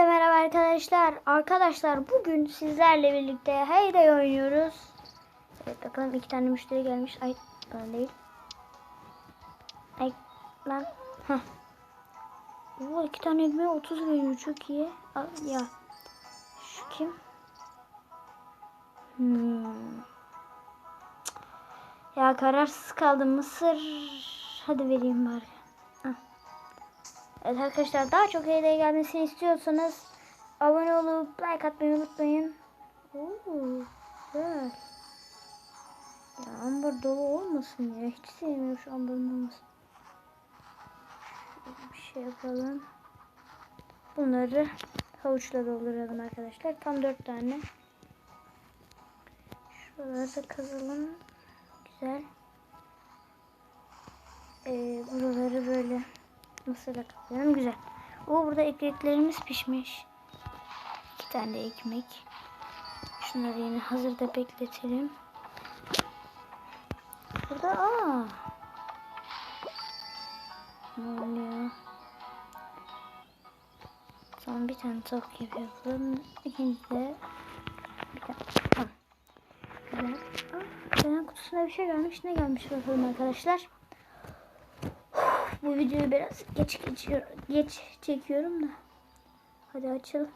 Hepinize merhaba arkadaşlar. Arkadaşlar bugün sizlerle birlikte Heyday oynuyoruz. Evet bakalım iki tane müşteri gelmiş. Ay bana değil. Ay lan. Heh. Oo, iki tane ekmeğe 30 veriyor çok iyi. Aa, ya. Şu kim? Hmm. Ya kararsız kaldım. Mısır. Hadi vereyim bari. Evet arkadaşlar daha çok hediye gelmesini istiyorsanız abone olup like atmayı unutmayın. Oo, güzel. Ya amber dolu olmasın ya. Hiç sevmiyorum şu amberın olmasın. Bir şey yapalım. Bunları havuçla dolduralım arkadaşlar. Tam dört tane. Şuraları da kazalım. Güzel. Ee, buraları böyle mısırla kaplayalım. Güzel. O burada ekmeklerimiz pişmiş. İki tane de ekmek. Şunları yine hazırda bekletelim. Burada aa. Ne oluyor? Tamam bir tane tavuk yapalım. İkinci de bir tane. Tamam. Güzel. Aa, kutusuna bir şey gelmiş. Ne gelmiş bakalım arkadaşlar. Bu videoyu biraz geç geçiyor, geç çekiyorum da. Hadi açıl.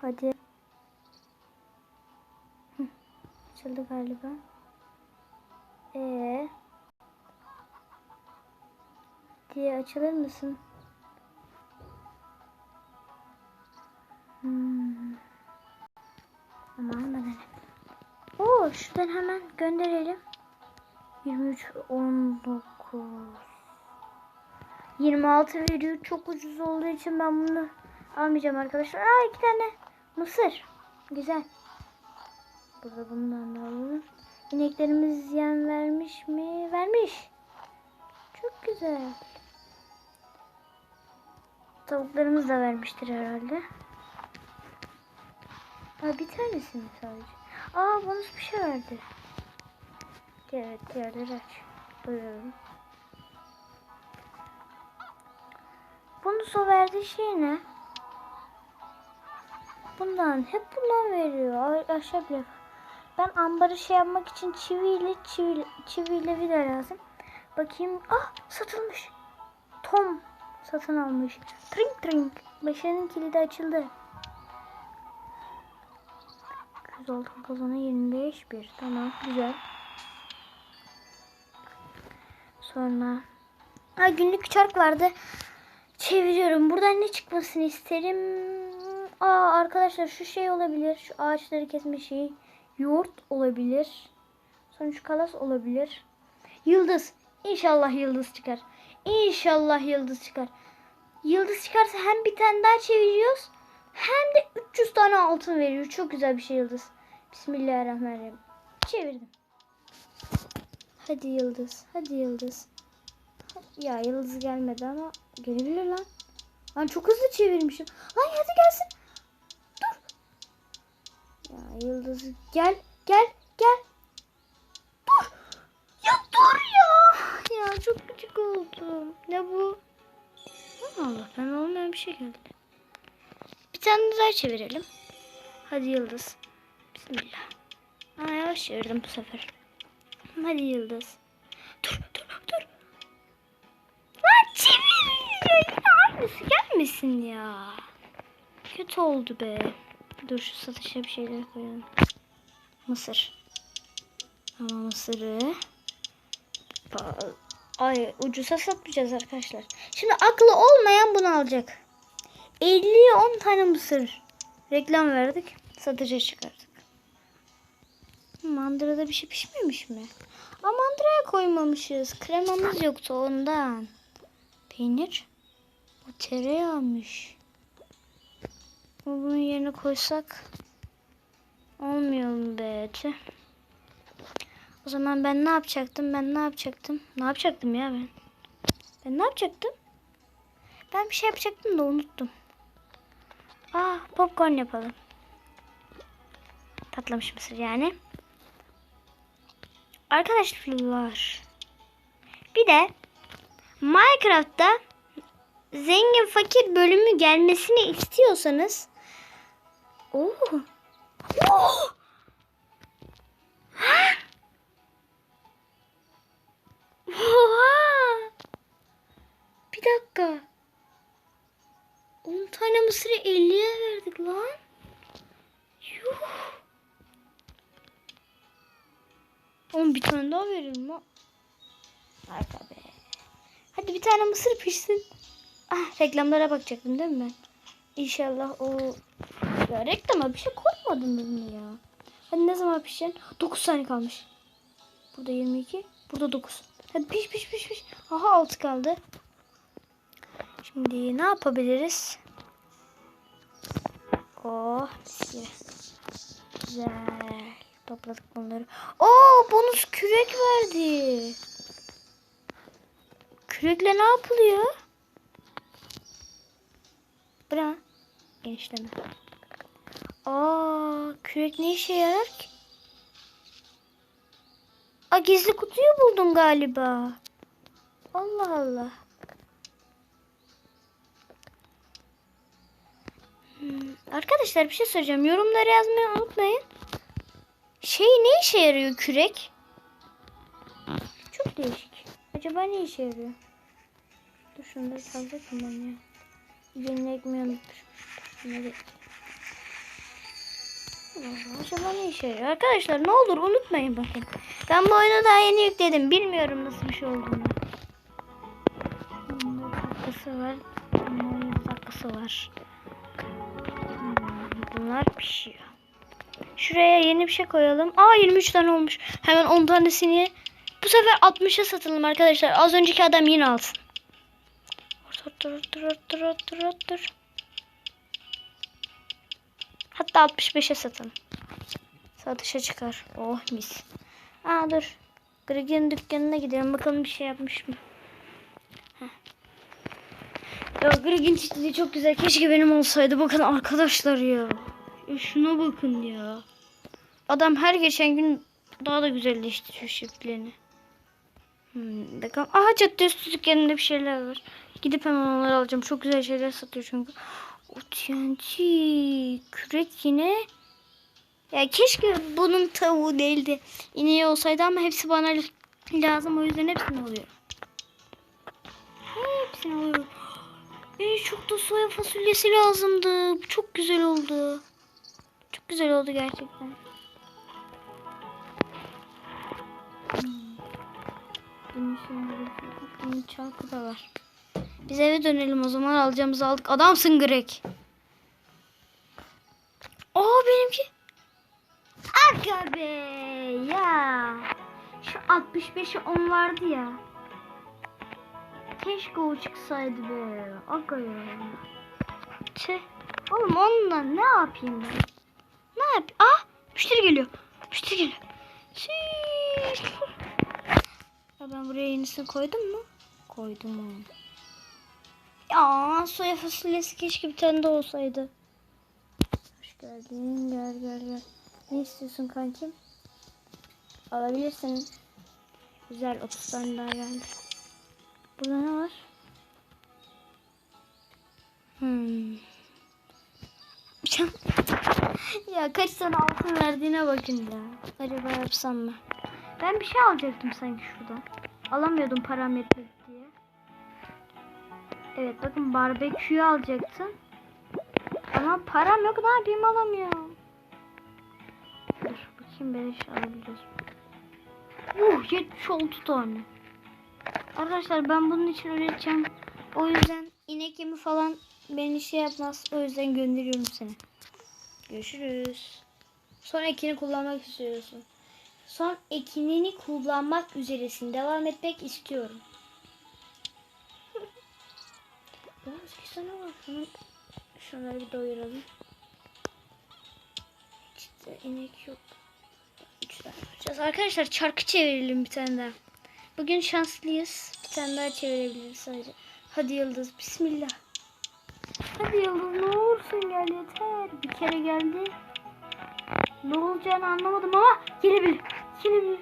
Hadi. Açıldı galiba. Ee. Diye açılır mısın? Hmm. Aman bana ne. Oo, şuradan hemen gönderelim. 23 19 26 veriyor. Çok ucuz olduğu için ben bunu almayacağım arkadaşlar. Aa iki tane mısır. Güzel. Burada bundan da alalım. İneklerimiz yem vermiş mi? Vermiş. Çok güzel. Tavuklarımız da vermiştir herhalde. Aa bir tanesi sadece? Aa bonus bir şey verdi. Evet diğerleri aç. Buyurun. Bonus o verdiği şey ne? Bundan. Hep bundan veriyor. Aşağı bile. Ben ambarı şey yapmak için çiviyle çiviyle, çiviyle vida lazım. Bakayım. Ah satılmış. Tom satın almış. Trink trink. Başarının kilidi açıldı. 100 altın kazana 25 bir. Tamam güzel. Sonra ha, günlük çark vardı. Çeviriyorum. Buradan ne çıkmasını isterim? Aa arkadaşlar şu şey olabilir. Şu ağaçları kesme şeyi. Yoğurt olabilir. Şu kalas olabilir. Yıldız. İnşallah yıldız çıkar. İnşallah yıldız çıkar. Yıldız çıkarsa hem bir tane daha çeviriyoruz. Hem de 300 tane altın veriyor. Çok güzel bir şey yıldız. Bismillahirrahmanirrahim. Çevirdim. Hadi yıldız. Hadi yıldız. Ya yıldız gelmedi ama gelebilir lan. Lan çok hızlı çevirmişim. Lan hadi gelsin. Dur. Ya yıldız gel gel gel. Dur. Ya dur ya. Ya çok küçük oldum. Ne bu? Allah ben olmayan bir şey geldi. Bir tane daha çevirelim. Hadi yıldız. Bismillah. Aa, yavaş çevirdim bu sefer. Hadi yıldız. Lan çeviriyor. Yine gelmesin ya. Kötü oldu be. Dur şu satışa bir şeyler koyalım. Mısır. Ama mısırı. Ay ucuza satmayacağız arkadaşlar. Şimdi aklı olmayan bunu alacak. 50'ye 10 tane mısır. Reklam verdik. Satışa çıkardık. Mandırada bir şey pişmemiş mi? Aa mandıraya koymamışız. Kremamız yoktu ondan. Peynir. Bu tereyağıymış. Bunun yerine koysak olmuyor mu be? O zaman ben ne yapacaktım? Ben ne yapacaktım? Ne yapacaktım ya ben? Ben ne yapacaktım? Ben bir şey yapacaktım da unuttum. Aa popcorn yapalım. Patlamış mısır yani. Arkadaşlar bir de Minecraft'ta zengin fakir bölümü gelmesini istiyorsanız Oo. Oo! Ha? Oha! Bir dakika. 10 tane mısırı 50'ye verdik lan. Yuh. Oğlum bir tane daha verelim be. Hadi bir tane mısır pişsin. Ah reklamlara bakacaktım değil mi? İnşallah o... Ya reklama bir şey koymadınız mı ya? Hadi ne zaman pişeceksin? 9 saniye kalmış. Burada 22. Burada 9. Hadi piş piş piş piş. Aha 6 kaldı. Şimdi ne yapabiliriz? Oh. Güzel. Topladık bunları. Oo bonus kürek verdi. Kürekle ne yapılıyor? Bu ne? Genişleme. Aa, kürek ne işe yarar ki? Aa, gizli kutuyu buldum galiba. Allah Allah. Hmm, Arkadaşlar bir şey söyleyeceğim. Yorumlara yazmayı unutmayın. Şey ne işe yarıyor kürek? Çok değişik. Acaba ne işe yarıyor? Dur şunları kaldırdım ben ya. Yeni ekmeği unutmuşum. Acaba ne işe yarıyor? Arkadaşlar ne olur unutmayın bakın. Ben bu oyunu daha yeni yükledim. Bilmiyorum nasıl bir şey olduğunu. Bunun dakikası var. Bunun dakikası var. Bunlar pişiyor. Şuraya yeni bir şey koyalım. Aa 23 tane olmuş. Hemen 10 tanesini bu sefer 60'a satalım arkadaşlar. Az önceki adam yine alsın. Dur dur dur dur dur dur. Hatta 65'e satın. Satışa çıkar. Oh mis. Aa dur. Greg'in dükkanına gidelim. Bakalım bir şey yapmış mı? Heh. Ya Greg'in çiftliği çok güzel. Keşke benim olsaydı. Bakın arkadaşlar ya. ya. Şuna bakın ya. Adam her geçen gün daha da güzelleştiriyor çiftliğini. Hmm, bakalım. Aha cadde üstü dükkanında bir şeyler var. Gidip hemen onları alacağım. Çok güzel şeyler satıyor çünkü. O TNT kürek yine. Ya keşke bunun tavuğu değildi. İneği olsaydı ama hepsi bana lazım. O yüzden hepsini alıyorum. Hepsini alıyorum. En çok da soya fasulyesi lazımdı. Bu çok güzel oldu. Çok güzel oldu gerçekten. Hmm. Bunun çarkı da var. Biz eve dönelim o zaman alacağımızı aldık. Adamsın Greg. Aa benimki. Aga be ya. Şu 65'i 10 vardı ya. Keşke o çıksaydı be. Aga ya. Tüh. Oğlum onunla ne yapayım ben? Ne yap? Ah müşteri geliyor. Müşteri geliyor. Şey. Ya ben buraya yenisini koydum mu? Koydum onu. Ya soya fasulyesi keşke bir tane de olsaydı. Hoş geldin. Gel gel gel. Ne istiyorsun kankim? Alabilirsin. Güzel 30 tane daha geldi. Burada ne var? Hmm. ya kaç tane altın verdiğine bakın ya. Acaba yapsam mı? Ben bir şey alacaktım sanki şuradan. Alamıyordum param yetmedi diye. Evet bakın barbeküyü alacaktım. Ama param yok ne yapayım alamıyorum. Dur bakayım ben iş alabiliyoruz. Uh 76 tane. Arkadaşlar ben bunun için üreteceğim. O yüzden inek yemi falan beni şey yapmaz. O yüzden gönderiyorum seni. Görüşürüz. Son ekini kullanmak istiyorsun. Son ekinini kullanmak üzeresin. Devam etmek istiyorum. Biraz tane var. Şunu, şunları bir doyuralım. İşte inek yok. Üç tane yapacağız. Arkadaşlar çarkı çevirelim bir tane daha. Bugün şanslıyız. Bir tane daha çevirebiliriz sadece. Hadi Yıldız. Bismillah. Hadi Yıldız ne olursun gel yeter. Bir kere geldi. Ne olacağını anlamadım ama gelebilir. Gelebilir.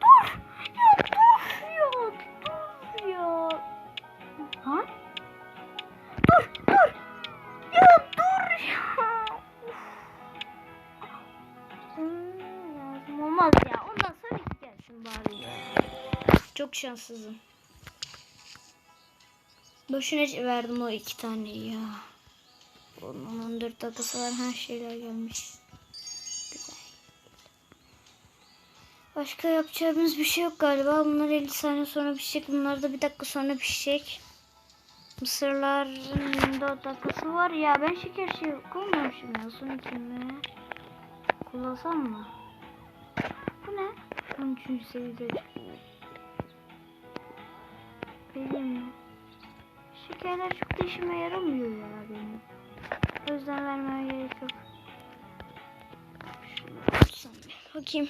Dur. Ya dur ya. Dur ya. Ha? Dur dur. Ya dur ya. Hmm, olmaz ya. Ondan sonra gelsin bari. Çok şanssızım. Boşuna verdim o iki tane ya. Onun 14 dakikası var her şeyler gelmiş. Başka yapacağımız bir şey yok galiba. Bunlar 50 saniye sonra pişecek. Bunlar da bir dakika sonra pişecek. Mısırların 4 dakikası var ya. Ben şeker şey koymamışım ya. Son ikimi. Kullansam mı? Bu ne? 13. seviyede. Mi? Şekerler çok da işime yaramıyor ya benim. O yüzden vermeye gerek yok. Şunu. Bakayım.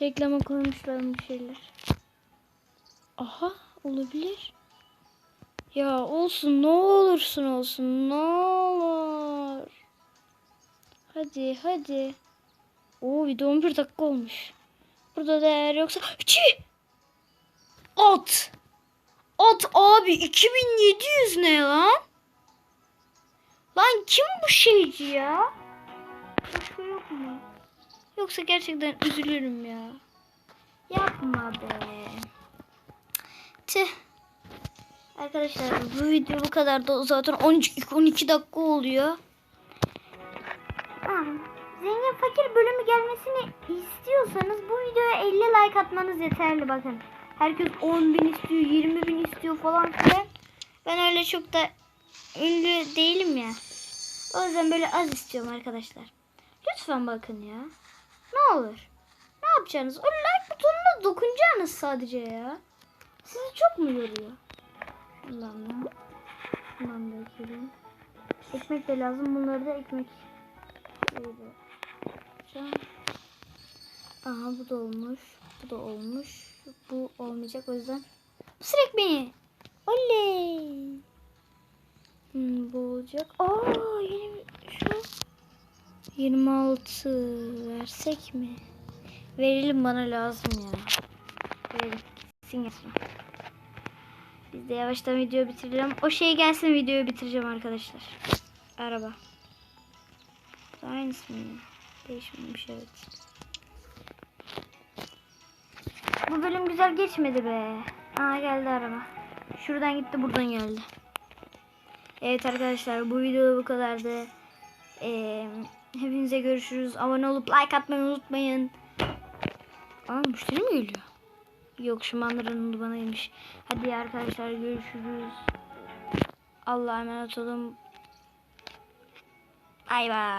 Reklama koymuşlar bir şeyler. Aha olabilir. Ya olsun ne olursun olsun ne olur. Hadi hadi. Oo video 11 dakika olmuş. Burada değer yoksa çi. At. At abi 2700 ne lan? Lan kim bu şeyci ya? Başka? Yoksa gerçekten üzülürüm ya. Yapma be. Tüh. Arkadaşlar bu video bu kadar da zaten 12, 12 dakika oluyor. Zengin fakir bölümü gelmesini istiyorsanız bu videoya 50 like atmanız yeterli bakın. Herkes 10 bin istiyor, 20 bin istiyor falan filan. Ben öyle çok da ünlü değilim ya. O yüzden böyle az istiyorum arkadaşlar. Lütfen bakın ya. Ne olur. Ne yapacaksınız? O like butonuna dokunacaksınız sadece ya. Sizi çok mu yoruyor? Şundan da. Şundan da ekelim. Ekmek de lazım. Bunları da ekmek. Aha bu da olmuş. Bu da olmuş. Bu olmayacak o yüzden. Mısır ekmeği. Oley. Hmm, bu olacak. Aa yeni bir- 26 versek mi? Verelim bana lazım ya. Verelim. Gitsin gelsin. Biz de yavaştan videoyu bitirelim. O şey gelsin videoyu bitireceğim arkadaşlar. Araba. Aynısı mı? Değişmemiş evet. Bu bölüm güzel geçmedi be. Aa geldi araba. Şuradan gitti buradan geldi. Evet arkadaşlar bu video bu kadardı. Ee, hepinize görüşürüz. Abone olup like atmayı unutmayın. Aa müşteri mi geliyor? Yok şu mandaranın bana yemiş. Hadi arkadaşlar görüşürüz. Allah'a emanet olun. Bay bay.